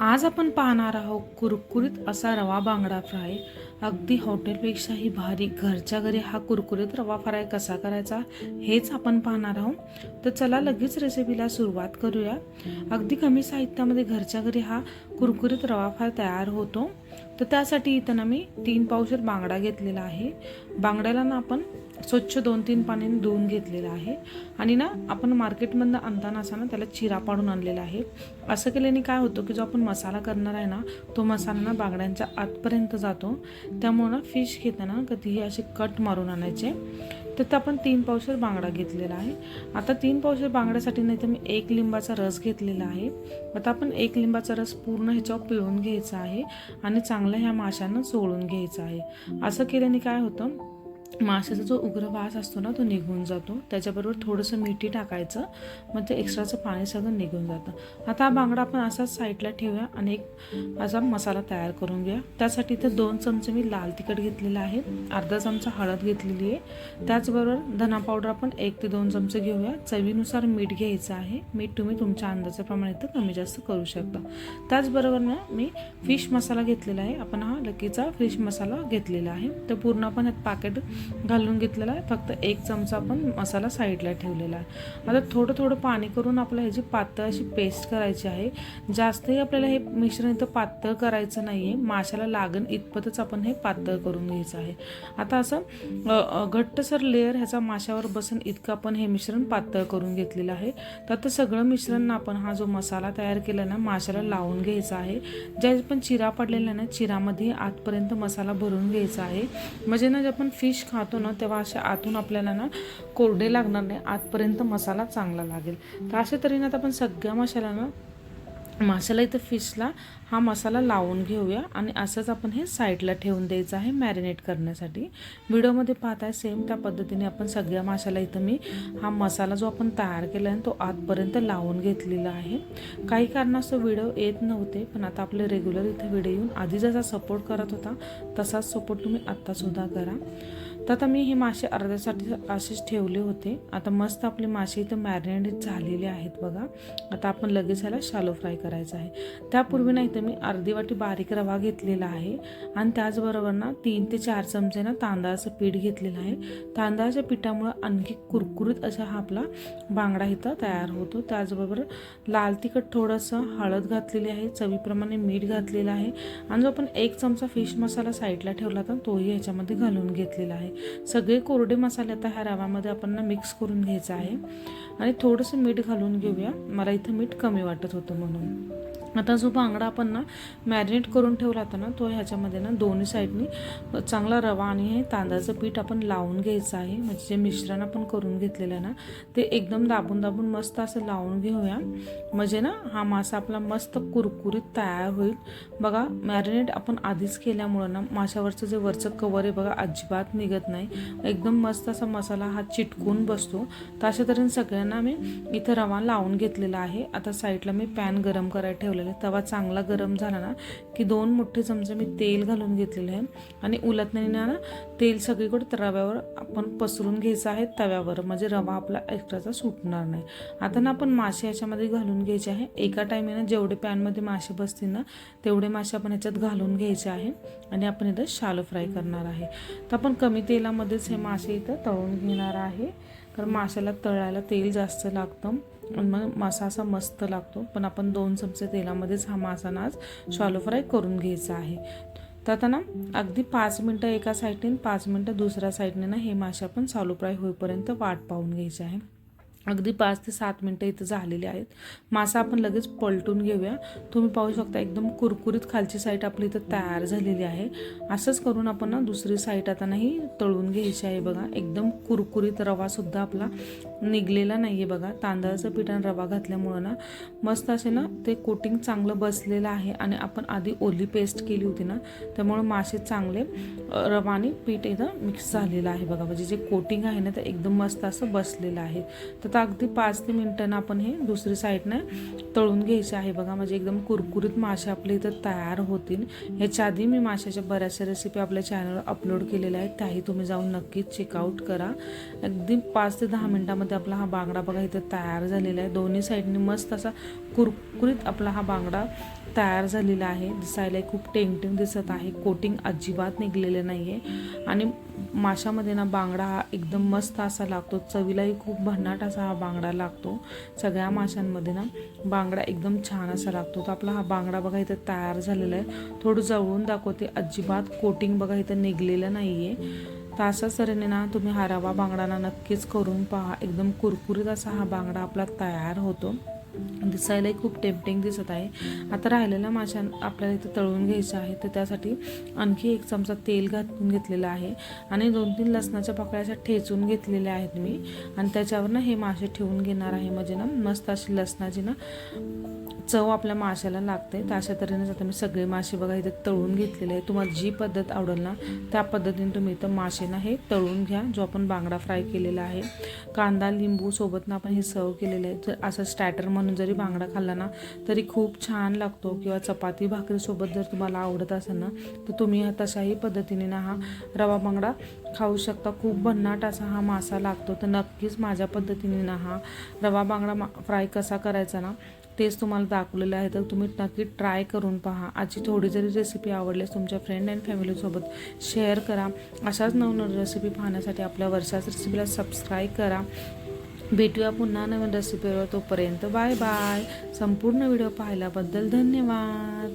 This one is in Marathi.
आज आपण पाहणार आहोत कुरकुरीत असा रवा बांगडा फ्राय. अगदी हॉटेलपेक्षाही भारी. घरच्या घरी हा कुरकुरीत रवा फ्राय कसा करायचा हेच आपण पाहणार आहोत. तर चला लगेच रेसिपीला सुरुवात करूया. अगदी कमी साहित्यामध्ये घरच्या घरी हा कुरकुरीत रवा फ्राय तयार होतो. तर त्यासाठी इथं ना मी तीन पावशेर बांगडा घेतलेला आहे. बांगड्याला ना आपण स्वच्छ दोन तीन पाण्याने धुवून घेतलेला आहे. आणि ना आपण मार्केटमधनं आणताना असा ना त्याला चिरा पाडून आणलेला आहे. असं केल्याने काय होतं की जो आपण मसाला करणार आहे ना तो मसाला ना बांगड्यांच्या आतपर्यंत जातो. त्यामुळं ना फिश घेताना कधीही असे कट मारून आणायचे. तर ते आपण तीन पावशेर बांगडा घेतलेला आहे. आता तीन पावशेर बांगड्यासाठी नाही तर मी एक लिंबाचा रस घेतलेला आहे. आता आपण एक लिंबाचा रस पूर्ण ह्याच्यावर पिळून घ्यायचा आहे. आणि चांगला ह्या माशांना चोळून घ्यायचा आहे. असं केल्याने काय होतं माशाचा जो उग्र वास असतो ना तो निघून जातो. त्याच्याबरोबर थोडंसं मिठी टाकायचं मग ते एक्स्ट्राचं पाणी सगळं निघून जातं. आता हा बांगडा आपण असाच साईडला ठेवूया आणि एक असा मसाला तयार करून घ्या त्यासाठी इथं दोन चमचे मी लाल तिखट घेतलेलं आहे अर्धा चमचा हळद घेतलेली आहे. त्याचबरोबर धना पावडर आपण एक ते दोन चमचे घेऊया. चवीनुसार मीठ घ्यायचं आहे. मीठ तुम्ही तुमच्या अंदाजाप्रमाणे इथं कमी जास्त करू शकता. त्याचबरोबर ना मी फिश मसाला घेतलेला आहे. आपण हा लकीचा फिश मसाला घेतलेला आहे. तर पूर्ण आपण ह्यात पाकेट घालून घेतलेला आहे. फक्त एक चमचा आपण मसाला साईडला ठेवलेला आहे. आता थोडं थोडं पाणी करून आपल्याला ह्याची पातळ अशी पेस्ट करायची आहे. जास्तही आपल्याला हे मिश्रण इथं पातळ करायचं नाही आहे माशाला लागण इतपतच आपण हे पातळ करून घ्यायचं आहे. आता असं घट्टसर लेअर ह्याचा माशावर बसून इतकं आपण हे मिश्रण पातळ करून घेतलेलं आहे. तर आता सगळं मिश्रण आपण हा जो मसाला तयार केला ना माशाला लावून घ्यायचा आहे. ज्या पण चिरा पडलेला ना चिरामध्ये आतपर्यंत मसाला भरून घ्यायचा आहे. म्हणजे ना जे आपण फिश खातो ना तेव्हा अशा आतून आपल्याला ना कोरडे लागणार नाही. आतपर्यंत मसाला चांगला लागेल. तर अशा तऱ्हेने आता आपण सगळ्या मसाल्यानं माशाला इथं फिशला हा मसाला लावून घेऊया आणि असंच आपण हे साईडला ठेवून द्यायचं आहे मॅरिनेट करण्यासाठी. व्हिडिओमध्ये पाहताय सेम त्या पद्धतीने आपण सगळ्या माशाला इथं मी हा मसाला जो आपण तयार केला आहे तो आतपर्यंत लावून घेतलेला आहे. काही कारणास्तव व्हिडिओ येत नव्हते पण आता आपले रेग्युलर इथं व्हिडिओ येऊन आधी जसा सपोर्ट करत होता तसाच सपोर्ट तुम्ही आत्तासुद्धा करा. तर आता मी हे मासे अर्ध्यासाठी असेच ठेवले होते. आता मस्त आपले मासे इथं मॅरिनेट झालेले आहेत बघा. आता आपण लगेच ह्याला शालो फ्राय करायचं आहे. त्यापूर्वी नाही तर मी अर्धी वाटी बारीक रवा घेतलेला आहे. आणि त्याचबरोबर ना तीन ते चार चमचे ना तांदळाचं पीठ घेतलेलं आहे. तांदळाच्या पिठामुळं आणखी कुरकुरीत असा हा आपला बांगडा इथं तयार होतो. त्याचबरोबर लाल तिखट थोडंसं हळद घातलेली आहे. चवीप्रमाणे मीठ घातलेलं आहे. आणि जो आपण एक चमचा फिश मसाला साईडला ठेवला होता तोही ह्याच्यामध्ये घालून घेतलेला आहे. सगळे कोरडे मसाले आता ह्या रव्यामध्ये आपण ना मिक्स करून घ्यायचं आहे. आणि थोडंसं मीठ घालून घेऊया. मला इथं मीठ कमी वाटत होतं म्हणून. आता जो बांगडा आपण ना मॅरिनेट करून ठेवला होता ना तो ह्याच्यामध्ये ना दोन्ही साईडनी चांगला रवा आणि हे तांदळाचं पीठ आपण लावून घ्यायचं आहे. म्हणजे जे मिश्रण आपण करून घेतलेलं आहे ना ते एकदम दाबून दाबून मस्त असं लावून घेऊया. म्हणजे ना हा मासा आपला मस्त कुरकुरीत तयार होईल. बघा मॅरिनेट आपण आधीच केल्यामुळं ना माशावरचं जे वरचं कवर आहे बघा अजिबात निघत नाही. एकदम मस्त असा मसाला हा चिटकून बसतो. तर अशा तऱ्हेने सगळ्यांना मी इथं रवा लावून घेतलेला आहे. आता साईडला मी पॅन गरम करायला ठेवलेला आहे तवा चांगला गरम झाला ना की दोन मोठे चमचे मी तेल घालून घेतलेले आहे. आणि उलटण्याने ना तेल सगळीकडे रव्यावर आपण पसरून घ्यायचं आहे तव्यावर. म्हणजे रवा आपला एक्स्ट्राचा सुटणार नाही. आता ना आपण मासे याच्यामध्ये घालून घ्यायचे आहे. एका टायमेनं जेवढे पॅनमध्ये मासे बसतील ना तेवढे मासे आपण याच्यात घालून घ्यायचे आहे. आणि आपण इथं शालो फ्राय करणार आहे. तर आपण कमी तेलामध्येच हे मासे इथं तळून घेणार आहे. तर माशाला तळायला तेल जास्त लागतं. मग मासा असा मस्त लागतो. पण आपण दोन चमचे तेलामध्येच हा मासा नाच आज फ्राय करून घ्यायचा आहे. तर आता ना अगदी पाच मिनटं एका साईडने पाच मिनटं दुसऱ्या साईडने ना हे मासे आपण शालो फ्राय होईपर्यंत वाट पाहून घ्यायचे आहे. अगदी पाच ते सात मिनटं इथं झालेली आहेत. मासा आपण लगेच पलटून घेऊया. तुम्ही पाहू शकता एकदम कुरकुरीत खालची साईट आपली इथं तयार झालेली आहे. असंच करून आपण ना दुसरी साईट आता नाही तळून घ्यायची आहे बघा. एकदम कुरकुरीत रवासुद्धा आपला निघलेला नाही आहे बघा. तांदळाचं पीठ आणि रवा घातल्यामुळं ना मस्त असे ना ते कोटिंग चांगलं बसलेलं आहे आणि आपण आधी ओली पेस्ट केली होती ना त्यामुळे मासे चांगले रवा आणि पीठ इथं मिक्स झालेलं आहे बघा. म्हणजे जे कोटिंग आहे ना ते एकदम मस्त असं बसलेलं आहे. तर तर आता अगदी पाच ते मिनटानं आपण हे दुसरी साईडनं तळून घ्यायचे आहे. बघा म्हणजे एकदम कुरकुरीत मासे आपले इथं तयार होतील. ह्याच्या आधी मी माशाच्या बऱ्याचशा रेसिपी आपल्या चॅनलवर अपलोड केलेल्या आहेत. त्याही तुम्ही जाऊन नक्कीच चेकआउट करा. अगदी पाच ते दहा मिनटामध्ये आपला हा बांगडा बघा इथं तयार झालेला आहे. दोन्ही साईडने मस्त असा कुरकुरीत आपला हा बांगडा तयार झालेला आहे. दिसायला खूप टेंगटिंग दिसत आहे. कोटिंग अजिबात निघलेलं नाही आहे आणि माशामध्ये ना बांगडा हा एकदम मस्त असा लागतो. चवीलाही खूप भन्नाट असा हा बांगडा लागतो. सगळ्या माशांमध्ये ना बांगडा एकदम छान असा लागतो. तर आपला हा बांगडा बघा इथं तयार झालेला आहे. थोडं जवळून दाखवते. अजिबात कोटिंग बघा इथं निघलेलं नाही आहे तर अशा तऱ्हेने ना तुम्ही हा रवा बांगडा ना नक्कीच करून पहा. एकदम कुरकुरीत असा हा बांगडा आपला तयार होतो. दिसायलाही खूप टेम्पटिंग दिसत आहे. आता राहिलेल्या माशा आपल्याला इथं तळून घ्यायचं आहे. तर त्यासाठी आणखी एक चमचा तेल घातून घेतलेलं आहे. आणि दोन तीन लसणाच्या पाकळ्या अशा ठेचून घेतलेल्या आहेत मी. आणि त्याच्यावर ना हे मासे ठेवून घेणार आहे म्हणजे ना. मस्त अशी लसणाची ना चव आपल्या माशाला लागते. तर अशा तऱ्हेनेच आता मी सगळे मासे बघा इथे तळून घेतलेले आहे तुम्हाला जी पद्धत आवडेल ना त्या पद्धतीने तुम्ही इथं मासे ना हे तळून घ्या जो आपण बांगडा फ्राय केलेला आहे. कांदा लिंबू सोबत ना आपण हे सर्व केलेलं आहे जर असं स्टॅटर म्हणून जरी बांगडा खाल्ला ना तरी खूप छान लागतो. किंवा चपाती भाकरीसोबत जर तुम्हाला आवडत असेल ना तर तुम्ही तशाही पद्धतीने ना हा रवा बांगडा खाऊ शकता. खूप भन्नाट असा हा मासा लागतो. तर नक्कीच माझ्या पद्धतीने ना हा रवा बांगडा मा फ्राय कसा करायचा ना तेच तुम्हाला दाखवलेलं आहे. तर तुम्ही नक्की ट्राय करून पहा. आजची थोडी जरी रेसिपी आवडल्यास तुमच्या फ्रेंड अँड फॅमिलीसोबत शेअर करा. अशाच नवनवीन रेसिपी पाहण्यासाठी आपल्या वर्षाच रेसिपीला सबस्क्राईब करा. भेटूया पुन्हा नवीन रेसिपीवर तोपर्यंत बाय बाय संपूर्ण व्हिडिओ पाहिल्याबद्दल धन्यवाद.